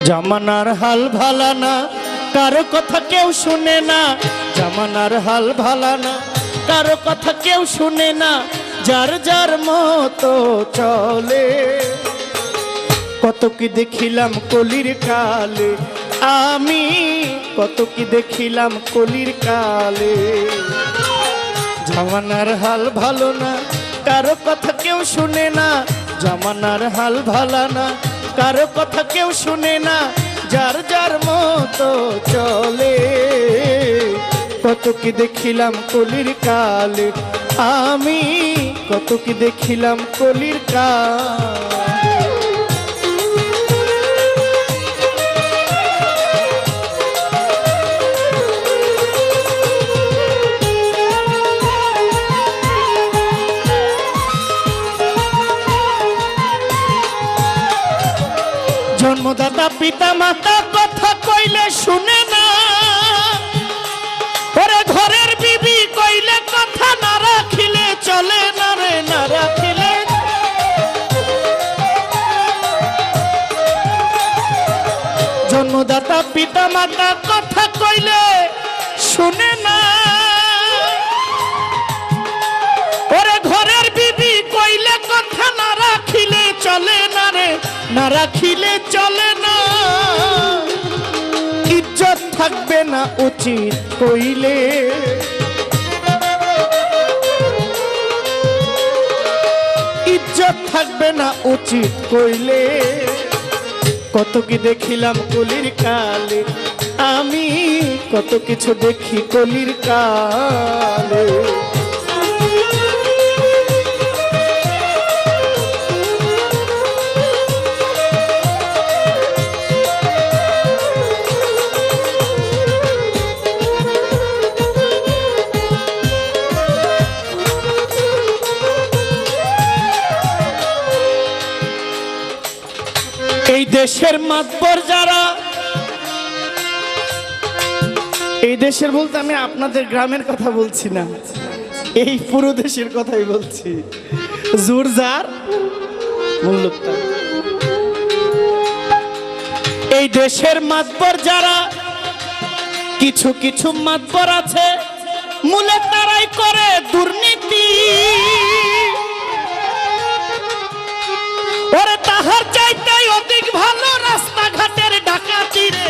জামানার হাল ভালা না, কারও কথা কেউ শুনে না। জামানার হাল ভালা না, কারও কথা কেউ শুনে না, যার যার মতো চলে। কত কি দেখিলাম কলির কালে, আমি কত কি দেখিলাম কলির কালে। জামানার হাল ভালো না কারও কথা কেউ শুনে না, জমানার হাল ভালো না। কারও কথা কেউ শুনে না, যার যার মতো চলে। কত কি দেখিলাম কলির কাল, আমি কত কি দেখিলাম কলির কাল। পিতা মাতা কথা কইলে শুনে না। ওরে ঘরের বিবি কইলে কথা না রাখিলে চলে না রে, না রাখিলে। জন্মদাতা পিতা মাতা কথা কইলে শুনে না। ওরে ঘরের বিবি কইলে কথা না রাখিলে চলে না রে, না রাখিলে চলে না থাকবে না উচিত কইলে। ইজ্জত থাকবে না উচিত কইলে। কত কি দেখিলাম কলির কালে, আমি কত কিছু দেখি কলির কালে। মাতবর যারা। এই দেশের বলতে আমি আপনাদের গ্রামের কথা বলছি না। এই পুরো দেশের কথাই বলছি। জোরজার মূল্যতা এই দেশের মাতবর যারা, কিছু কিছু মাতবর আছে, মূলে তারাই করে দুর্নীতি। তাহার চাইতেই অধিক ভালো রাস্তাঘাটের ডাকাতি রে।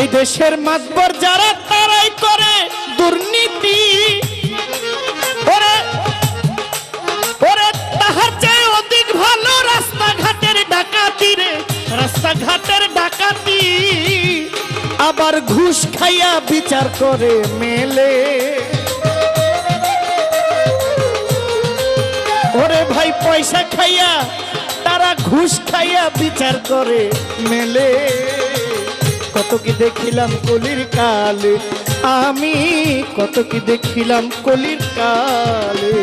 এই দেশের মাতবর যারা, তারাই করে দুর্নীতি। ওরে ওরে, তাহার চেয়ে অধিক ভালো রাস্তাঘাটের ডাকাতি রে। রাস্তাঘাটের ডাকাতি। আবার ঘুষ খাইয়া বিচার করে মেলে। পয়সা খাইয়া, তারা ঘুষ খাইয়া বিচার করে মেলে। কত কি দেখিলাম কলির কালে, আমি কত কি দেখিলাম কলির কালে।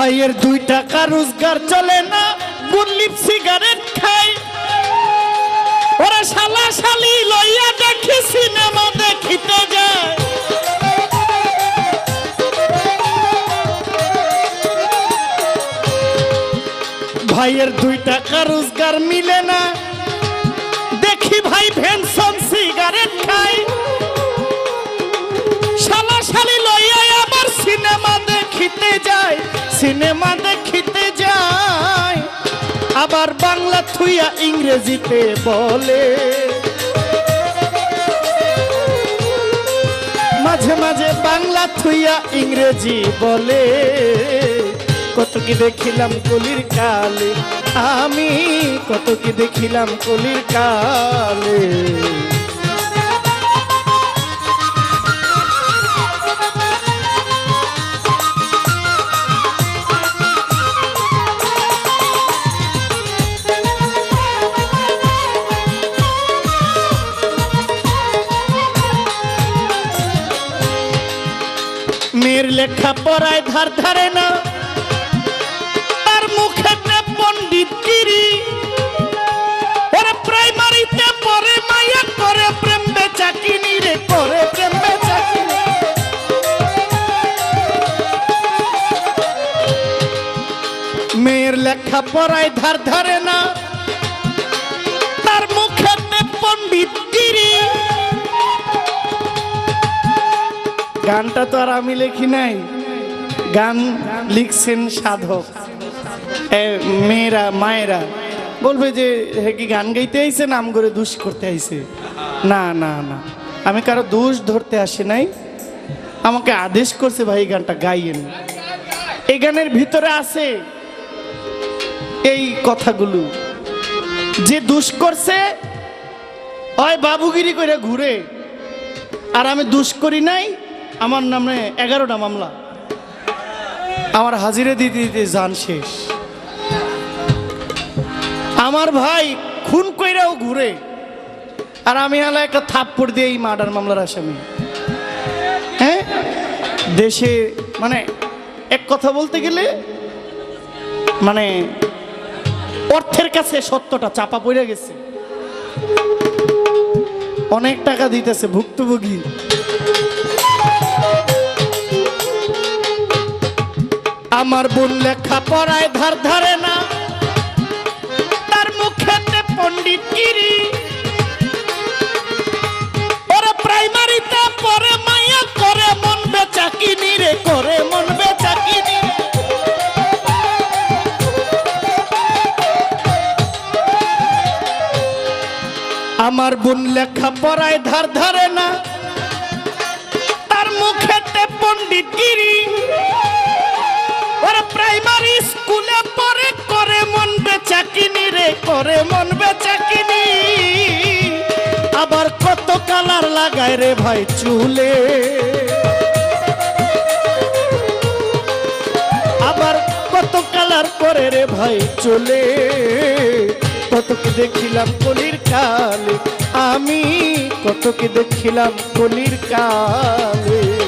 ভাইয়ের দুই টাকা রোজগার চলে না গুল্লিপ সিগারেট খাই। ওরা শালা শালি লইয়া দেখি সিনেমা দেখিতে যায়। ভাইয়ের দুই টাকা রোজগার মিলে না। দেখি ভাই সিনেমা দেখিতে যায় আবার বাংলা থুইয়া ইংরেজিতে বলে। মাঝে মাঝে বাংলা থুইয়া ইংরেজি বলে। কত কি দেখিলাম কলির কালে, আমি কত কি দেখিলাম কলির কালে। লেখা পড়ায় ধার ধারে না। তার মুখে পণ্ডিত গিরি, ওরা প্রাইমারিতে পড়ে মাইয়া করে প্রেম বেচাকিনি রে, করে প্রেম বেচাকিনি মেয়ের লেখা পড়ায় ধার ধারে গানটা তো আর আমি লেখি নাই। গান লিখছেন সাধক। মেয়েরা, মায়েরা, বলবে যে, হে কি গান গাইতে আইছে নাম করে দুষ করতে আইছে? না না না। আমি কারও দোষ ধরতে আসি নাই। আমাকে আদেশ করছে, ভাই গানটা গাইয়েন। এই গানের ভিতরে আছে এই কথাগুলো। যে দুষ করছে হয় বাবুগিরি করে ঘুরে। আর আমি দুষ করি নাই আমার নামে এগারোটা মামলা। আমার হাজিরে দিতে দিতে যান শেষ। আমার ভাই খুন কইরাও ঘুরে। আর আমি হলো একটা থাপ্পড় দিয়ে এই মার্ডার মামলার আসামি। হ্যাঁ? দেশে মানে এক কথা বলতে গেলে মানে অর্থের কাছে সত্যটা চাপা পড়ে গেছে। অনেক টাকা দিতেছে ভুক্তভোগী। আমার বোন লেখা পড়ায় ধার ধারে না। তার মুখেতে পণ্ডিত গিরি। ওরা প্রাইমারিতে, পরে মাইয়া করে মন বেচাকিনি রে করে মন বেচাকিনি আমার বোন লেখা পড়ায় ধার ধারে না। তার মুখেতে লাগায় রে ভাই চুলে। আবার কত কালার পরে রে ভাই চলে। কতকে দেখিলাম কলির কালে, আমি কতকে দেখিলাম কলির কালে।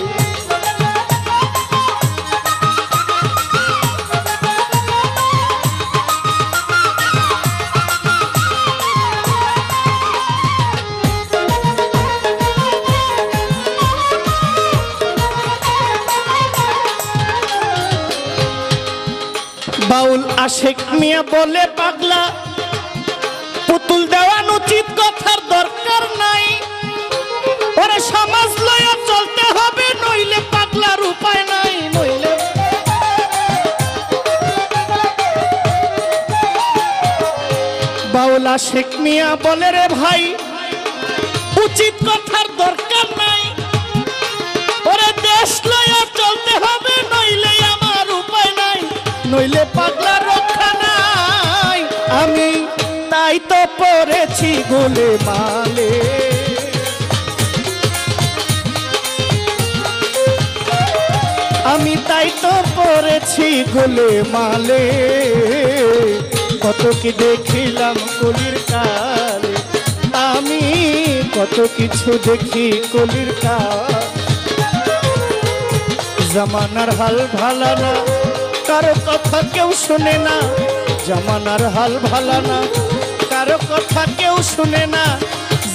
আশেক মিয়া বলে পাগলা। পুতুল দেওয়ান উচিত কথার দরকার নাই। ওরে সমাজ লয়া চলতে হবে, নইলে পাগলার উপায় নাই, নইলে বাউল আশেক মিয়া বলে রে ভাই, উচিত কথার দরকার নাই। ওরে দেশ লয়া চলতে হবে, নইলে আমার উপায় নাই, নইলে পাগলা তো পড়েছি গোলে মালে। আমি তাই তো পড়েছি গোলে মালে। কত কি দেখিলাম কলির কালে? আমি কত কিছু দেখি কলির কাল। জামানার হাল ভালা না কারও কথা কেউ শুনে না। জামানার হাল ভালা না কারও কথা কেউ শুনে না,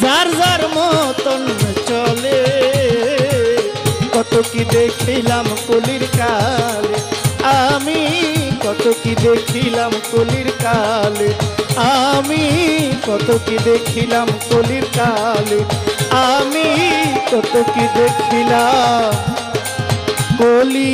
যার যার মতন চলে। কত কি দেখিলাম কলির কালে, আমি কত কি দেখিলাম কলির কালে, আমি কত কি দেখিলাম কলির কালে, আমি কত কি দেখিলাম কলি।